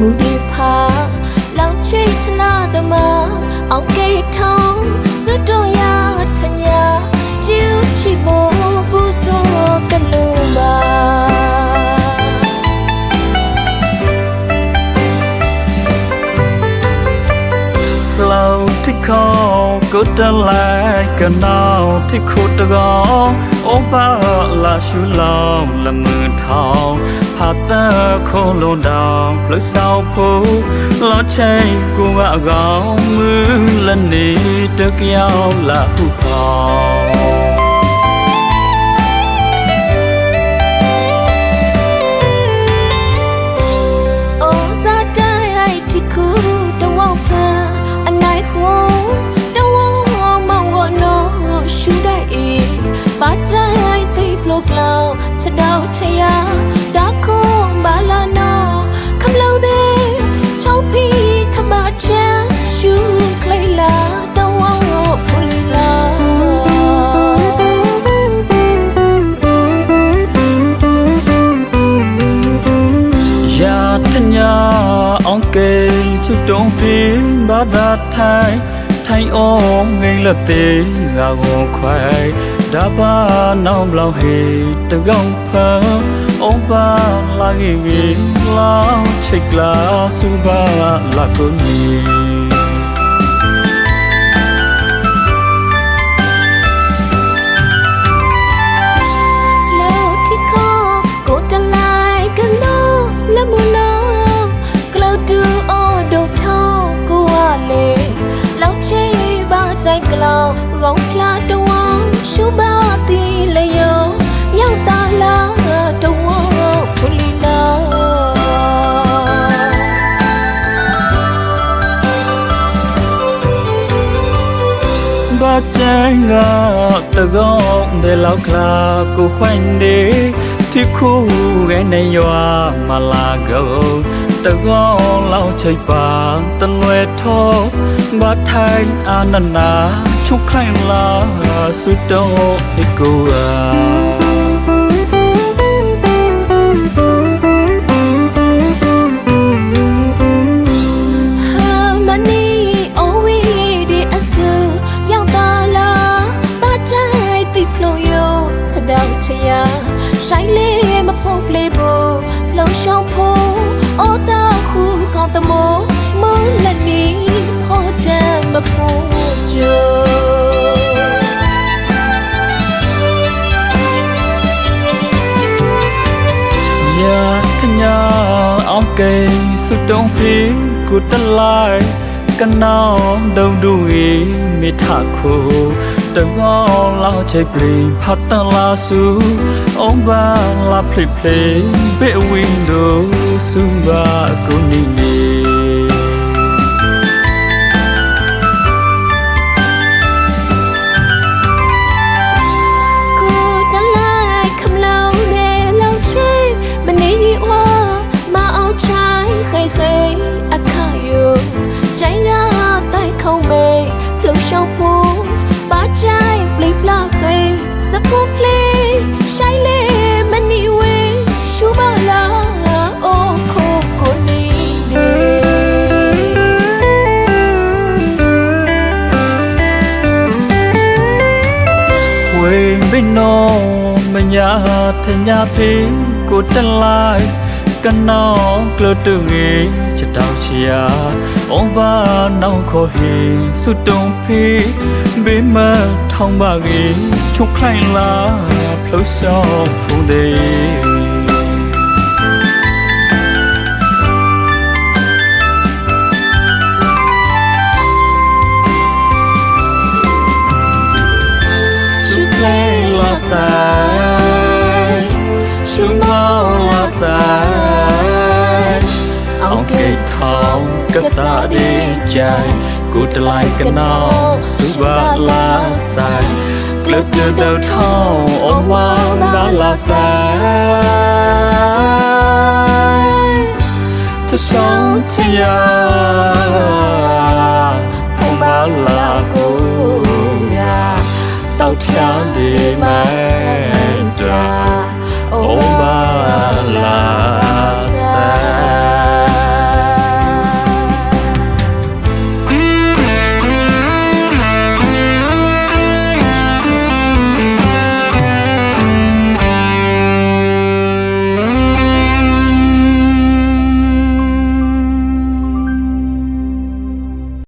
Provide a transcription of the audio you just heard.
မူတွေဖာလောက်ချိတ်ချနာသမားအောင်ကေထောင်းစွတ်တော်ရထညာကျူးချီမို့ဘူးစောကလုံးပါလောင်တစ်ခေါ ก็จะไล่กันนาวที่ขุดกองโอบ้าลาชูลองละมือทองผาตาโคลงดาวพลึกเศร้าผู้ล้อใช้กูว่ากองมือละนี้ตึกยาวละผู้พอง เกลชุดตรงพิมบาดาไทยไทยโอเงยละเตงาโงควายดาบาน้องเราเฮตะกองเพอโอบาลาเงเงลาวเช็คลาสุบาลากุนี င်းကတကောင်းတဲ့လောက်ခလာကိုခွင်ဒီတိခုရဲ့နေရွာမလာကောတကောင်းလောက်ချိတ်ပါတလွယ်ထောဘာထိုင်အာနနာချုပ်ခိုင်လာစွတ်တော့ဒီကိုအာ တော့ချရာဆိုင်လေးမဖို့ပလေးဖို့လုံရှောင်းဖို့အော်တာခုကောင်းတမိုးမလက်နီဖို့တယ်မဖို့ဂျို อย่าทัญญาเอาเกยสุดตรงพิมกูตะลายกันนองดงดูอีมิทาคูตะงอ တငေါလောက်ချိတ်ပရင်ဖတ်တလာစုအောင်ပါလာဖလိဖလိဘေဝင်းဒိုစုဘာကုန်နီ ဘိနောမညာထညာဖေးကိုတလိုက်ကနောကလတုငေချတောင်ချီယာဩဘာနောင်ခိုဟေစွတုံဖေးဘေမထောင်းပါကေချုပ်ခိုင်လာဖလို့ရှောင်းဖုန်တဲ့ สายชูมองลาสายเอาเกตทองกษาดีใจกูตะไลกันนอสุบาลาสายกลึกเดือดเดาเท่าอมวางดาลาสายจะช่อง，เต้าเทีย ไหม